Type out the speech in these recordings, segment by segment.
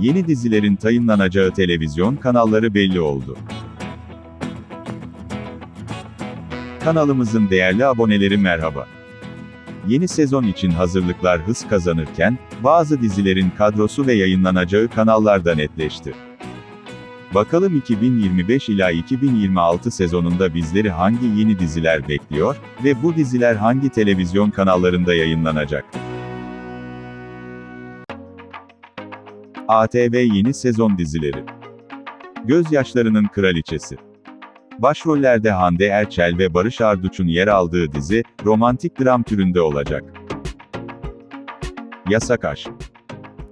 Yeni dizilerin tayınlanacağı televizyon kanalları belli oldu. Kanalımızın değerli aboneleri merhaba. Yeni sezon için hazırlıklar hız kazanırken, bazı dizilerin kadrosu ve yayınlanacağı kanallarda netleşti. Bakalım 2025 ila 2026 sezonunda bizleri hangi yeni diziler bekliyor ve bu diziler hangi televizyon kanallarında yayınlanacak? ATV yeni sezon dizileri. Gözyaşlarının Kraliçesi. Başrollerde Hande Erçel ve Barış Arduç'un yer aldığı dizi, romantik dram türünde olacak. Yasak Aşk.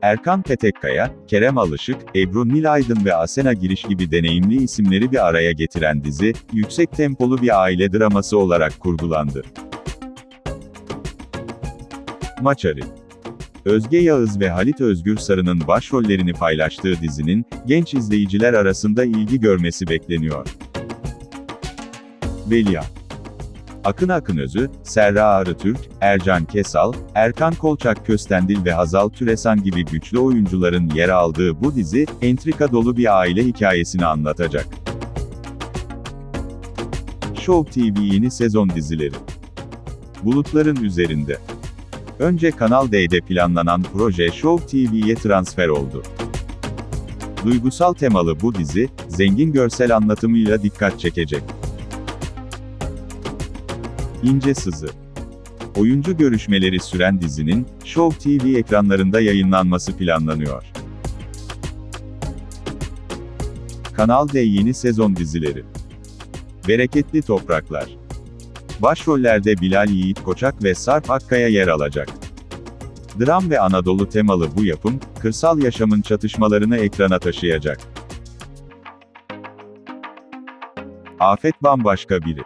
Erkan Petekkaya, Kerem Alışık, Ebru Nilaydın ve Asena Giriş gibi deneyimli isimleri bir araya getiren dizi, yüksek tempolu bir aile draması olarak kurgulandı. Maçari. Özge Yağız ve Halit Özgür Sarı'nın başrollerini paylaştığı dizinin, genç izleyiciler arasında ilgi görmesi bekleniyor. Veliaht Akın Akınözü, Serra Arıtürk, Ercan Kesal, Erkan Kolçak Köstendil ve Hazal Türesan gibi güçlü oyuncuların yer aldığı bu dizi, entrika dolu bir aile hikayesini anlatacak. Show TV yeni sezon dizileri. Bulutların üzerinde. Önce Kanal D'de planlanan proje Show TV'ye transfer oldu. Duygusal temalı bu dizi, zengin görsel anlatımıyla dikkat çekecek. İnce Sızı Oyuncu görüşmeleri süren dizinin, Show TV ekranlarında yayınlanması planlanıyor. Kanal D yeni sezon dizileri. Bereketli Topraklar. Başrollerde Bilal Yiğit Koçak ve Sarp Akkaya yer alacak. Dram ve Anadolu temalı bu yapım, kırsal yaşamın çatışmalarını ekrana taşıyacak. Afet bambaşka biri.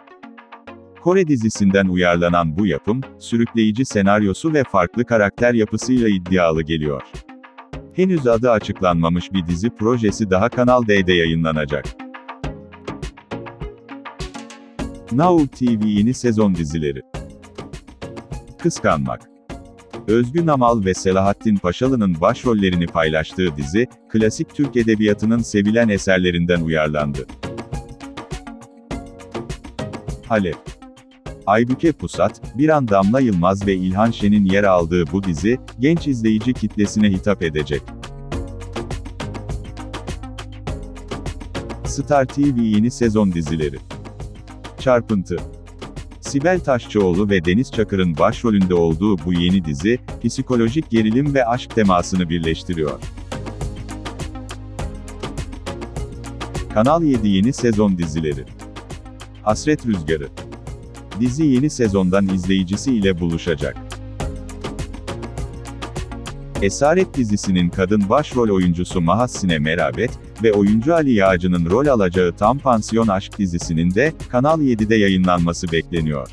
Kore dizisinden uyarlanan bu yapım, sürükleyici senaryosu ve farklı karakter yapısıyla iddialı geliyor. Henüz adı açıklanmamış bir dizi projesi daha Kanal D'de yayınlanacak. Now TV yeni sezon dizileri. Kıskanmak. Özgün Amal ve Selahattin Paşalı'nın başrollerini paylaştığı dizi, klasik Türk edebiyatının sevilen eserlerinden uyarlandı. Halep. Aybüke Pusat, Biran Damla Yılmaz ve İlhan Şen'in yer aldığı bu dizi, genç izleyici kitlesine hitap edecek. Star TV yeni sezon dizileri. Çarpıntı. Sibel Taşçıoğlu ve Deniz Çakır'ın başrolünde olduğu bu yeni dizi, psikolojik gerilim ve aşk temasını birleştiriyor. Kanal 7 yeni sezon dizileri. Hasret Rüzgarı. Dizi yeni sezondan izleyicisi ile buluşacak. Esaret dizisinin kadın başrol oyuncusu Mahassine Merabet ve oyuncu Ali Yağcı'nın rol alacağı Tam Pansiyon Aşk dizisinin de Kanal 7'de yayınlanması bekleniyor.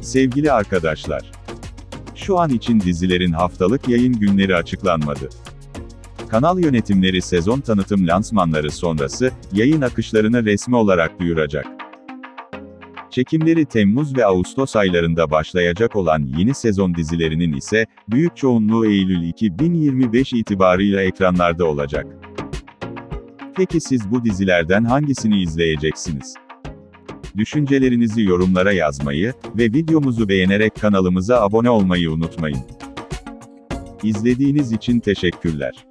Sevgili arkadaşlar, şu an için dizilerin haftalık yayın günleri açıklanmadı. Kanal yönetimleri sezon tanıtım lansmanları sonrası, yayın akışlarını resmi olarak duyuracak. Çekimleri Temmuz ve Ağustos aylarında başlayacak olan yeni sezon dizilerinin ise, büyük çoğunluğu Eylül 2025 itibarıyla ekranlarda olacak. Peki siz bu dizilerden hangisini izleyeceksiniz? Düşüncelerinizi yorumlara yazmayı ve videomuzu beğenerek kanalımıza abone olmayı unutmayın. İzlediğiniz için teşekkürler.